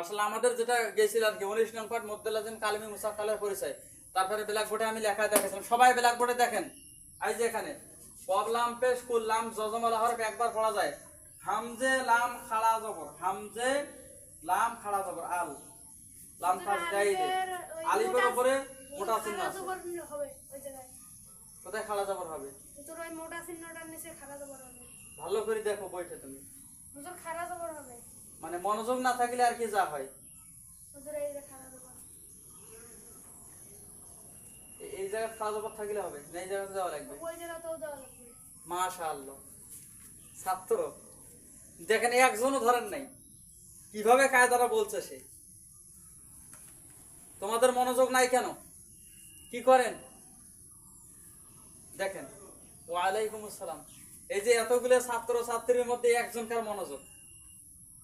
আসলে আমাদের যেটা গেছিল আর কি উনিশ নং পাঠ মদ্দুল্লাহ কালিমি মুসাফালের পরিচয়। তারপরে ব্ল্যাক বোর্ডে আমি লেখা দেখেছিলাম সবাই ব্ল্যাক বোর্ডে দেখেন এই যে এখানে পবলাম পেশ কুল্লাম জজমলা হরফ একবার পড়া যায়। হামজে লাম খাড়া জবর হামজে লাম খাড়া জবর আল। লাম গাই দে। আলিফের উপরে মোটা চিহ্ন আছে। হবে ওই জায়গায়। কোথায় খাড়া জবর হবে? তোর ওই মোটা চিহ্নটার নিচে খাড়া জবর হবে। ভালো করে দেখো বইটা তুমি। তোর খাড়া জবর মানে মনোযোগ না থাকলে আর কি যা হয়। এই জায়গায় খাড়া জবর থাকলে হবে না এই জায়গাতে যাওয়া লাগবে? মাশাআল্লাহ। ছাত্র দেখেন একজনও ধরেন নাই। কীভাবে কায়দারা বলছে সে? তোমাদের মনোযোগ নাই কেন? কি করেন? দেখেন ওয়ালাইকুম আসসালাম। এই যে এতগুলো ছাত্র ছাত্রীর মধ্যে একজনকার মনোযোগ।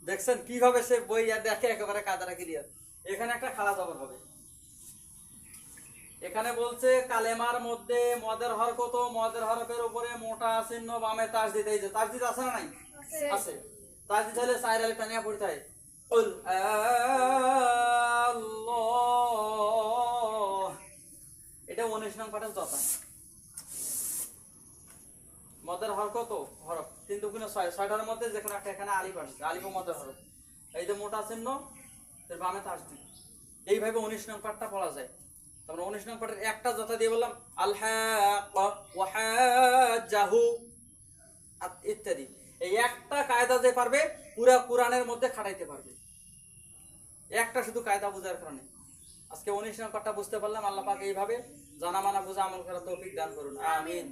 দেখছেন কীভাবে সে বই দেখে একেবারে কাদারা ক্লিয়ার এখানে একটা খাড়া জবর হবে। এখানে বলছে কালেমার মধ্যে মদের হর কত? মদের হরফের উপরে মোটা চিহ্ন বামে তাসদিদ এই যে তাসদিদ আছে না নাই? আছে। আছে। তাসদিদ হলে সাইর আলী টানিয়া পড়তে হয়। এটা উনিশ নং পাঠের কথা মদের হর কত? হরফ তিন দুগুণে ছয় ছয়টার মধ্যে যে কোনো একটা এখানে আলিফ আসছে আলিফ ও হরফ। এই যে মোটা চিহ্ন, এর বামে তাসদিদ এইভাবে উনিশ নং পাঠটা পড়া যায়। তারপরে উনিশ নং পাঠের একটা যথা দিয়ে বললাম আল্লাহ ইত্যাদি। এই একটা কায়দা যে পারবে, পুরা কোরআনের মধ্যে খাটাইতে পারবে। একটা শুধু কায়দা বোঝার কারণে। আজকে উনিশ নম্বরটা বুঝতে পারলাম, আল্লাহ পাক এইভাবে জানা মানা বুঝা আমল করার তৌফিক দান করুন। আমিন।